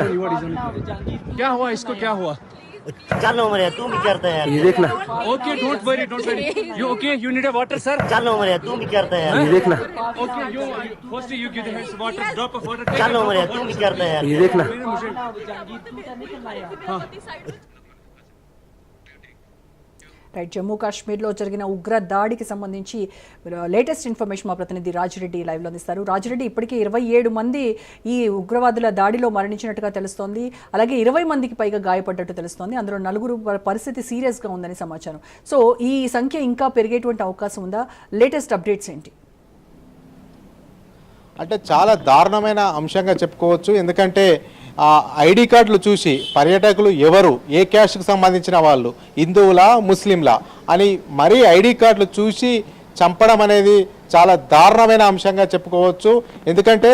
क्या हुआ इसको क्या हुआ? चल मरे तू भी करता है ये देखना। Okay don't worry don't worry you okay you need a water sir चल मरे तू भी करता है ये देखना। Okay you first you give him water drop of water चल मरे तू भी करता है ये देखना। రైట్ జమ్మూ కాశ్మీర్లో జరిగిన ఉగ్ర దాడికి సంబంధించి లేటెస్ట్ ఇన్ఫర్మేషన్ మా ప్రతినిధి రాజిరెడ్డి లైవ్లో అందిస్తారు. రాజిరెడ్డి ఇప్పటికే ఇరవై ఏడు మంది ఈ ఉగ్రవాదుల దాడిలో మరణించినట్టుగా తెలుస్తోంది. అలాగే ఇరవై మందికి పైగా గాయపడ్డట్టు తెలుస్తోంది. అందులో నలుగురు పరిస్థితి సీరియస్గా ఉందని సమాచారం. సో ఈ సంఖ్య ఇంకా పెరిగేటువంటి అవకాశం ఉందా? లేటెస్ట్ అప్డేట్స్ ఏంటి? అంటే చాలా దారుణమైన అంశంగా చెప్పుకోవచ్చు. ఎందుకంటే ఆ ఐడి కార్డులు చూసి పర్యాటకులు ఎవరు ఏ క్యాస్ట్కి సంబంధించిన వాళ్ళు హిందువులా ముస్లింలా అని మరీ ఐడి కార్డులు చూసి చంపడం అనేది చాలా దారుణమైన అంశంగా చెప్పుకోవచ్చు. ఎందుకంటే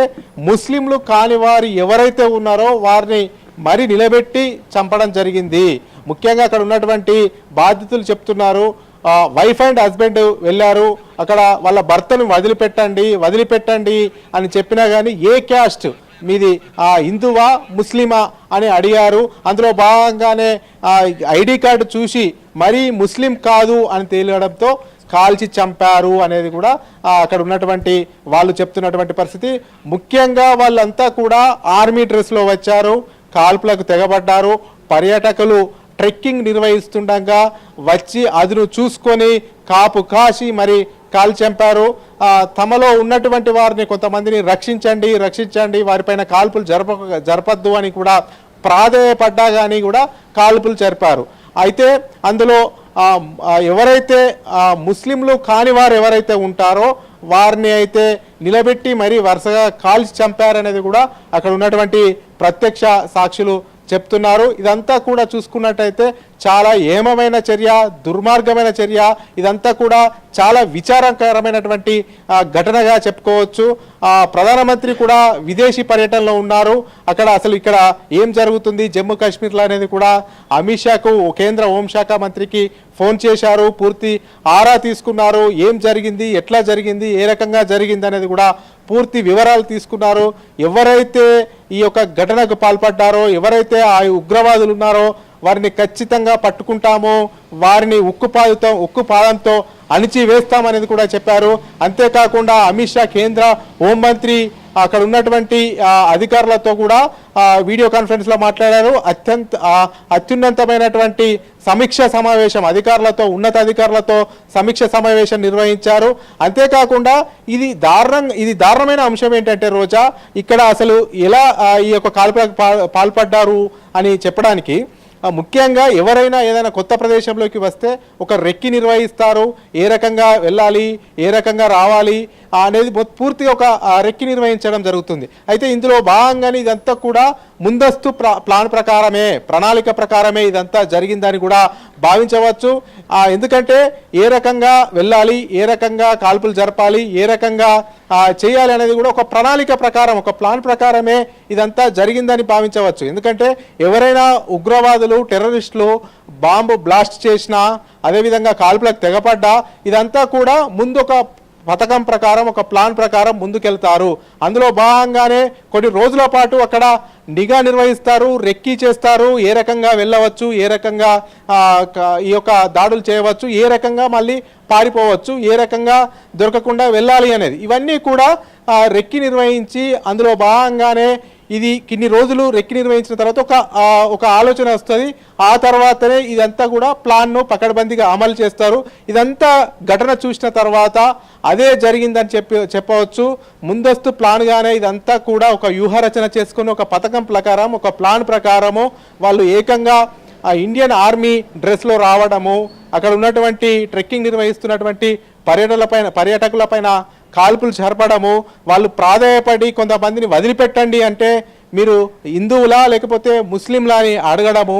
ముస్లింలు కాని వారు ఎవరైతే ఉన్నారో వారిని మరి నిలబెట్టి చంపడం జరిగింది. ముఖ్యంగా అక్కడ ఉన్నటువంటి బాధితులు చెప్తున్నారు వైఫ్ అండ్ హస్బెండ్ వెళ్ళారు అక్కడ వాళ్ళ భర్తను వదిలిపెట్టండి వదిలిపెట్టండి అని చెప్పినా కానీ ఏ క్యాస్ట్ మీది ఆ, హిందువా ముస్లిమా అని అడిగారు. అందులో భాగంగానే ఐడి కార్డు చూసి మరీ ముస్లిం కాదు అని తేలడంతో కాల్చి చంపారు అనేది కూడా అక్కడ ఉన్నటువంటి వాళ్ళు చెప్తున్నటువంటి పరిస్థితి. ముఖ్యంగా వాళ్ళంతా కూడా ఆర్మీ డ్రెస్లో వచ్చారు కాల్పులకు తెగబడ్డారు. పర్యాటకులు ట్రెక్కింగ్ నిర్వహిస్తుండగా వచ్చి అదును చూసుకొని కాపు కాసి మరి కాల్ చంపారు. తమలో ఉన్నటువంటి వారిని కొంతమందిని రక్షించండి రక్షించండి వారిపైన కాల్పులు జరప జరపద్దు అని కూడా ప్రాధేయపడ్డా కానీ కూడా కాల్పులు జరిపారు. అయితే అందులో ఎవరైతే ముస్లింలు కాని వారు ఎవరైతే ఉంటారో వారిని అయితే నిలబెట్టి మరి వరుసగా కాల్చి చంపారనేది కూడా అక్కడ ఉన్నటువంటి ప్రత్యక్ష సాక్షులు చెప్తున్నారు. ఇదంతా కూడా చూసుకున్నట్టయితే చాలా ఏమమైన చర్య దుర్మార్గమైన చర్య ఇదంతా కూడా చాలా విచారకరమైనటువంటి ఘటనగా చెప్పుకోవచ్చు. ప్రధానమంత్రి కూడా విదేశీ పర్యటనలో ఉన్నారు. అక్కడ అసలు ఇక్కడ ఏం జరుగుతుంది? జమ్మూ కాశ్మీర్లో అనేది కూడా అమిత్ షాకు కేంద్ర హోంశాఖ మంత్రికి ఫోన్ చేశారు. పూర్తి ఆరా తీసుకున్నారు. ఏం జరిగింది? ఎట్లా జరిగింది? ఏ రకంగా జరిగింది అనేది కూడా పూర్తి వివరాలు తీసుకున్నారు. ఎవరైతే ఈ యొక్క ఘటనకు పాల్పడ్డారో ఎవరైతే ఆ ఉగ్రవాదులు ఉన్నారో వారిని ఖచ్చితంగా పట్టుకుంటామో వారిని ఉక్కు పాదుతో ఉక్కు పాదంతో అణిచి వేస్తామనేది కూడా చెప్పారు. అంతేకాకుండా అమిత్ షా కేంద్ర హోంమంత్రి అక్కడ ఉన్నటువంటి అధికారులతో కూడా వీడియో కాన్ఫరెన్స్లో మాట్లాడారు. అత్యంత అత్యున్నతమైనటువంటి సమీక్ష సమావేశం అధికారులతో ఉన్నత అధికారులతో సమీక్ష సమావేశం నిర్వహించారు. అంతేకాకుండా ఇది దారుణం ఇది దారుణమైన అంశం ఏంటంటే రోజా ఇక్కడ అసలు ఎలా ఈ యొక్క కాల్పులకు పాల్పడ్డారు అని చెప్పడానికి ముఖ్యంగా ఎవరైనా ఏదైనా కొత్త ప్రదేశంలోకి వస్తే ఒక రెక్కి నిర్వహిస్తారు. ఏ రకంగా వెళ్ళాలి ఏ రకంగా రావాలి అనేది పూర్తిగా ఒక రెక్కి నిర్వహించడం జరుగుతుంది. అయితే ఇందులో భాగంగానే ఇదంతా కూడా ముందస్తు ప్లాన్ ప్రకారమే ప్రణాళిక ప్రకారమే ఇదంతా జరిగిందని కూడా భావించవచ్చు. ఎందుకంటే ఏ రకంగా వెళ్ళాలి ఏ రకంగా కాల్పులు జరపాలి ఏ రకంగా చేయాలి అనేది కూడా ఒక ప్రణాళిక ప్రకారం ఒక ప్లాన్ ప్రకారమే ఇదంతా జరిగిందని భావించవచ్చు. ఎందుకంటే ఎవరైనా ఉగ్రవాదులు టెర్రరిస్టులు బాంబు బ్లాస్ట్ చేసినా అదేవిధంగా కాల్పులకు తెగపడ్డా ఇదంతా కూడా ముందు ఒక పథకం ప్రకారం ఒక ప్లాన్ ప్రకారం ముందుకెళ్తారు. అందులో భాగంగానే కొన్ని రోజుల పాటు అక్కడ నిఘా నిర్వహిస్తారు రెక్కీ చేస్తారు ఏ రకంగా వెళ్ళవచ్చు ఏ రకంగా ఈ యొక్క దాడులు చేయవచ్చు ఏ రకంగా మళ్ళీ పారిపోవచ్చు ఏ రకంగా దొరకకుండా వెళ్ళాలి అనేది. ఇవన్నీ కూడా రెక్కి నిర్వహించి అందులో భాగంగానే ఇది కిన్ని రోజులు రెక్కి నిర్వహించిన తర్వాత ఒక ఒక ఆలోచన వస్తుంది. ఆ తర్వాతనే ఇదంతా కూడా ప్లాన్ను పకడ్బందీగా అమలు చేస్తారు. ఇదంతా ఘటన చూసిన తర్వాత అదే జరిగిందని చెప్పి చెప్పవచ్చు. ముందస్తు ప్లాన్గానే ఇదంతా కూడా ఒక వ్యూహరచన చేసుకుని ఒక పథకం ప్రకారం ఒక ప్లాన్ ప్రకారము వాళ్ళు ఏకంగా ఆ ఇండియన్ ఆర్మీ డ్రెస్లో రావడము అక్కడ ఉన్నటువంటి ట్రెక్కింగ్ నిర్వహిస్తున్నటువంటి పర్యటనలపైన పర్యాటకులపైన కాల్పులు జరపడము వాళ్ళు ప్రాధాయపడి కొంతమందిని వదిలిపెట్టండి అంటే మీరు హిందువులా లేకపోతే ముస్లింలా అని అడగడము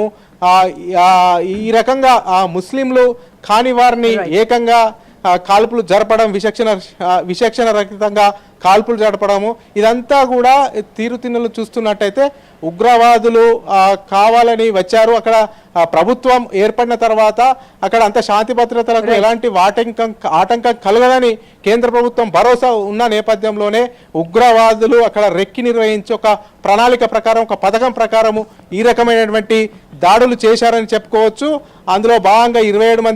ఈ రకంగా ఆ ముస్లింలు కాని వారిని ఏకంగా కాల్పులు జరపడం విచక్షణ ఆ, విచక్షణ రహితంగా కాల్పులు జరపడము ఇదంతా కూడా తీరుతిన్నులు చూస్తున్నట్టయితే ఉగ్రవాదులు కావాలని వచ్చారు. అక్కడ ప్రభుత్వం ఏర్పడిన తర్వాత అక్కడ అంత శాంతి భద్రతలకు ఎలాంటి ఆటంకం ఆటంకం కలగదని కేంద్ర ప్రభుత్వం భరోసా ఉన్న నేపథ్యంలోనే ఉగ్రవాదులు అక్కడ రెక్కి నిర్వహించి ఒక ప్రణాళిక ప్రకారం ఒక పథకం ప్రకారము ఈ రకమైనటువంటి దాడులు చేశారని చెప్పుకోవచ్చు. అందులో భాగంగా ఇరవై ఏడు మంది